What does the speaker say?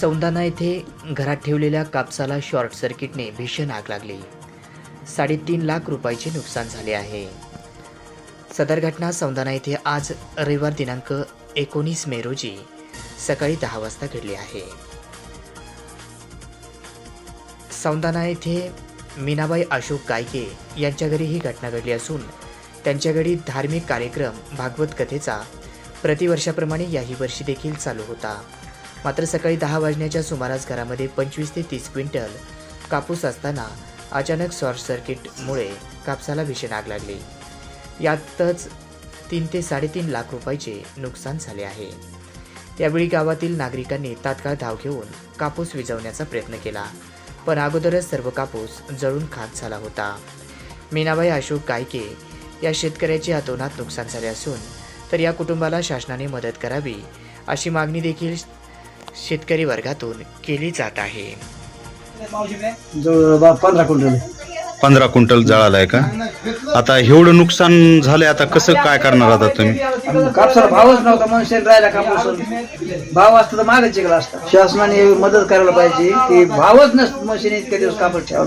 सौंदाना येथे घरात ठेवलेल्या कापसाला शॉर्ट सर्किटने भीषण आग लागली. साडेतीन लाख रुपयाचे नुकसान झाले आहे. सदर घटना सौंदाना येथे आज रविवार दिनांक एकोणीस मे रोजी सकाळी दहा वाजता घडली आहे. सौंदाना येथे मीनाबाई अशोक गायके यांच्या घरी ही घटना घडली असून त्यांच्या घरी धार्मिक कार्यक्रम भागवत कथेचा प्रतिवर्षाप्रमाणे याही वर्षी देखील चालू होता. मात्र सकाळी दहा वाजण्याच्या सुमारास घरामध्ये पंचवीस ते तीस क्विंटल कापूस असताना अचानक शॉर्ट सर्किटमुळे कापसाला भीषण आग लागली. यातच तीन ते साडेतीन लाख रुपयाचे नुकसान झाले आहे. यावेळी गावातील नागरिकांनी तात्काळ धाव घेऊन कापूस विझवण्याचा प्रयत्न केला पण अगोदरच सर्व कापूस जळून खाक झाला होता. मीनाबाई अशोक गायके या शेतकऱ्याचे अतोनात नुकसान झाले असून तर या कुटुंबाला शासनाने मदत करावी अशी मागणी देखील शेतकरी वर्गातून केली जात आहे. जवळ पंधरा क्विंटल. पंधरा क्विंटल जळालाय का? आता एवढं नुकसान झालंय आता कसं काय करणार आता तुम्ही? आणि कापसाला भावच नव्हता मनुष्य राहिला कापूस भाव असता तर मागच जिंकला असता. शासनाने मदत करायला पाहिजे की भावच नसत मशीन इतके दिवस कापूस ठेवला.